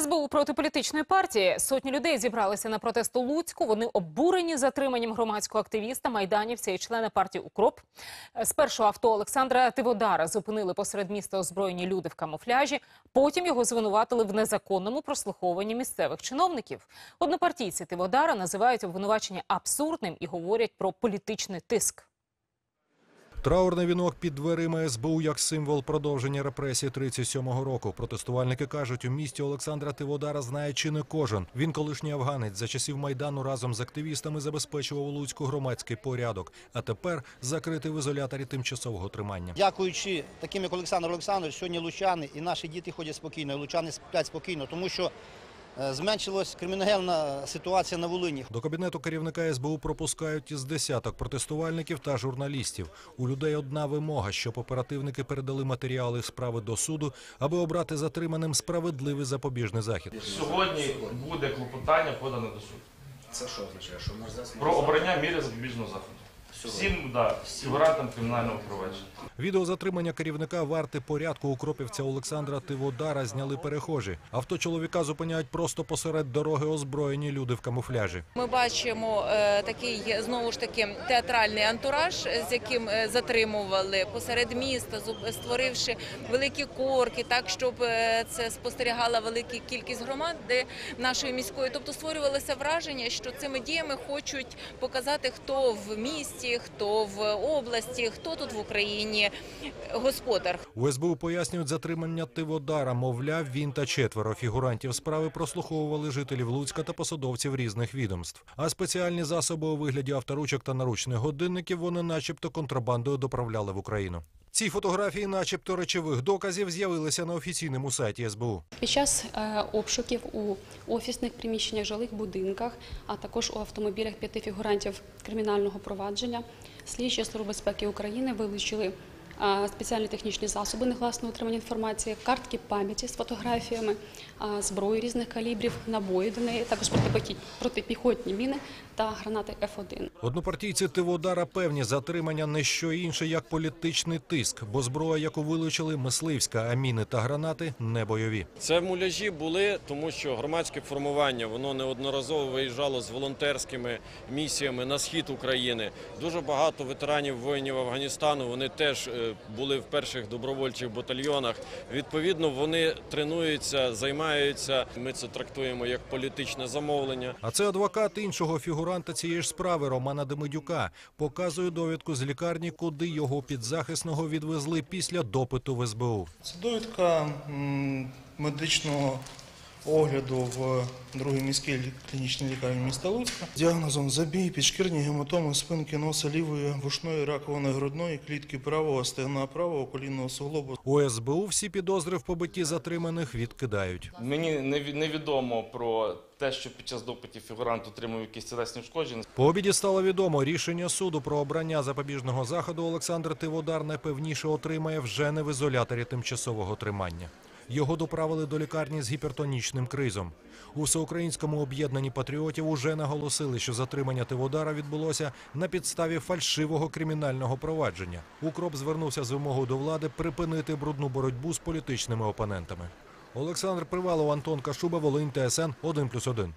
СБУ проти політичної партії. Сотні людей зібралися на протест у Луцьку. Вони обурені затриманням громадського активіста, майданівця і члена партії «Укроп». Спершу авто Олександра Тиводара зупинили посеред міста озброєні люди в камуфляжі. Потім його звинуватили в незаконному прослуховуванні місцевих чиновників. Однопартійці Тиводара називають обвинувачення абсурдним і говорять про політичний тиск. Траурний вінок під дверима СБУ як символ продовження репресій 37-го року. Протестувальники кажуть, у місті Олександра Тиводара знає чи не кожен. Він колишній афганець. За часів Майдану разом з активістами забезпечував у Луцьку громадський порядок, а тепер закритий в ізоляторі тимчасового тримання. Дякуючи таким, як Олександр Олександрович, сьогодні лучани і наші діти ходять спокійно, і лучани сплять спокійно, тому що зменшилась криміногенна ситуація на Волині. До кабінету керівника СБУ пропускають із десяток протестувальників та журналістів. У людей одна вимога, щоб оперативники передали матеріали справи до суду, аби обрати затриманим справедливий запобіжний захід. Сьогодні буде клопотання подане до суду Це що означає? Що про обрання міри запобіжного заходу. Всім да, фігурантам кримінального провадження. Відео затримання керівника варти порядку укропівця Олександра Тиводара зняли перехожі. Авто чоловіка зупиняють просто посеред дороги озброєні люди в камуфляжі. Ми бачимо е, такий знову ж таки театральний антураж, з яким е, затримували посеред міста, створивши великі корки, так щоб е, це спостерігала велика кількість громад, нашої міської. Тобто створювалося враження, що цими діями хочуть показати, хто в місті, хто в області, хто тут в Україні господар. У СБУ пояснюють затримання Тиводара. Мовляв, він та четверо фігурантів справи прослуховували жителів Луцька та посадовців різних відомств. А спеціальні засоби у вигляді авторучок та наручних годинників вони, начебто, контрабандою доправляли в Україну. Ці фотографії, начебто, речових доказів, з'явилися на офіційному сайті СБУ. Під час е, обшуків у офісних приміщеннях, жилих будинках, а також у автомобілях п'яти фігурантів кримінального провадження, слідчі Служби безпеки України вилучили спеціальні технічні засоби негласного отримання інформації, картки пам'яті з фотографіями, зброю різних калібрів, набої до неї, також протипіхотні- міни та гранати Ф1. Однопартійці Тиводара певні затримання не що інше, як політичний тиск, бо зброя, яку вилучили, мисливська, а міни та гранати не бойові. Це муляжі були, тому що громадське формування воно неодноразово виїжджало з волонтерськими місіями на схід України. Дуже багато ветеранів воїнів Афганістану. Вони теж е, були в перших добровольчих батальйонах. Відповідно, вони тренуються, займаються. Ми це трактуємо як політичне замовлення. А це адвокат іншого фігуранта цієї ж справи Романа Демидюка. Показує довідку з лікарні, куди його підзахисного відвезли після допиту в СБУ. Це довідка медичного огляду в другій міській лі- клінічній лікарні міста Луцька діагнозом забій, підшкірні гематоми спинки носа лівої вушної раковини грудної клітки правого стегна правого колінного суглобу. У СБУ всі підозри в побитті затриманих відкидають. Мені невідомо про те, що під час допитів фігурант отримав якісь тілесні ушкодження. По обіді стало відомо, рішення суду про обрання запобіжного заходу Олександр Тиводар найпевніше отримає вже не в ізоляторі тимчасового тримання. Його доправили до лікарні з гіпертонічним кризом. У всеукраїнському об'єднанні патріотів уже наголосили, що затримання Тиводара відбулося на підставі фальшивого кримінального провадження. Укроп звернувся з вимогою до влади припинити брудну боротьбу з політичними опонентами. Олександр Привалов, Антон Кашуба, Волинь, ТСН 1+,1.